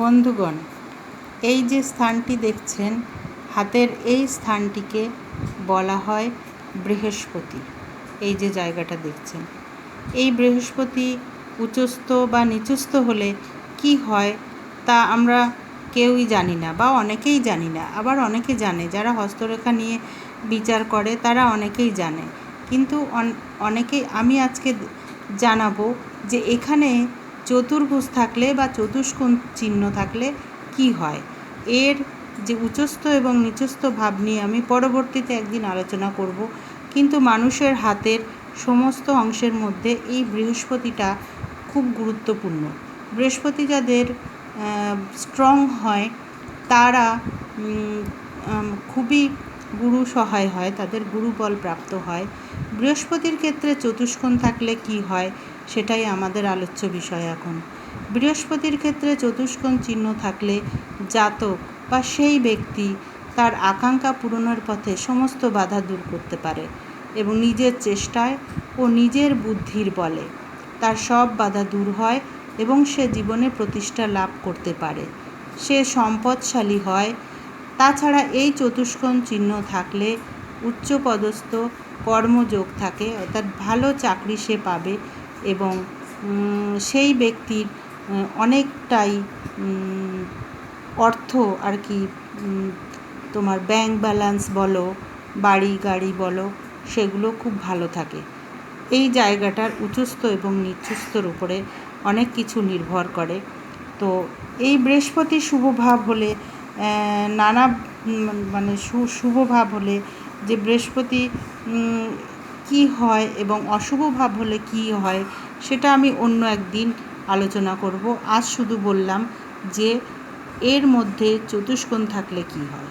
বন্ধুগণ, এই যে স্থানটি দেখছেন, হাতের এই স্থানটিকে বলা হয় বৃহস্পতি। এই যে জায়গাটা দেখছেন, এই বৃহস্পতি উচ্চস্থ বা নিচস্থ হলে কি হয় তা আমরা কেউই জানি না বা অনেকেই জানি না। আবার অনেকে জানে, যারা হস্তরেখা নিয়ে বিচার করে তারা অনেকেই জানে। কিন্তু অনেকেই আমি আজকে জানাব যে এখানে চতুর্ভুজ থাকলে বা চতুষ্কোণ চিহ্ন থাকলে কি হয়? এর যে উচ্চস্থ এবং নিচস্থ ভাব নিয়ে আমি পরবর্তীতে একদিন আলোচনা করব। কিন্তু মানুষের হাতের সমস্ত অংশের মধ্যে এই বৃহস্পতিটা খুব গুরুত্বপূর্ণ। বৃহস্পতি যাদের স্ট্রং হয়, তারা খুবই গুরু সহায় হয়, তাদের গুরুবল প্রাপ্ত হয়। বৃহস্পতির ক্ষেত্রে চতুষ্কোণ থাকলে কি হয়, সেটাই আমাদের আলোচ্য বিষয় এখন। বৃহস্পতির ক্ষেত্রে চতুষ্কোণ চিহ্ন থাকলে জাতক বা সেই ব্যক্তি তার আকাঙ্ক্ষা পূরণের পথে সমস্ত বাধা দূর করতে পারে এবং নিজের চেষ্টায় ও নিজের বুদ্ধির বলে। তার সব বাধা দূর হয় এবং সে জীবনে প্রতিষ্ঠা লাভ করতে পারে। সে সম্পদশালী হয় তাছাড়া এই চতুষ্কোণ চিহ্ন থাকলে উচ্চপদস্থ কর্মযোগ থাকে, অর্থাৎ ভালো চাকরি সে পাবে এবং সেই ব্যক্তির অনেকটাই অর্থ আর কি তোমার ব্যাংক ব্যালেন্স বলো, বাড়ি গাড়ি বলো, সেগুলো খুব ভালো থাকে। এই জায়গাটার উচ্চস্থ এবং নিচস্থর উপরে অনেক কিছু নির্ভর করে। তো এই বৃহস্পতি শুভভাব হলে নানা মানে শুভ ভাব হলে যে বৃহস্পতি কী হয় এবং অশুভ ভাব হলে কী হয়, সেটা আমি অন্য একদিন আলোচনা করব। আজ শুধু বললাম যে এর মধ্যে চতুষ্কোণ থাকলে কী হয়।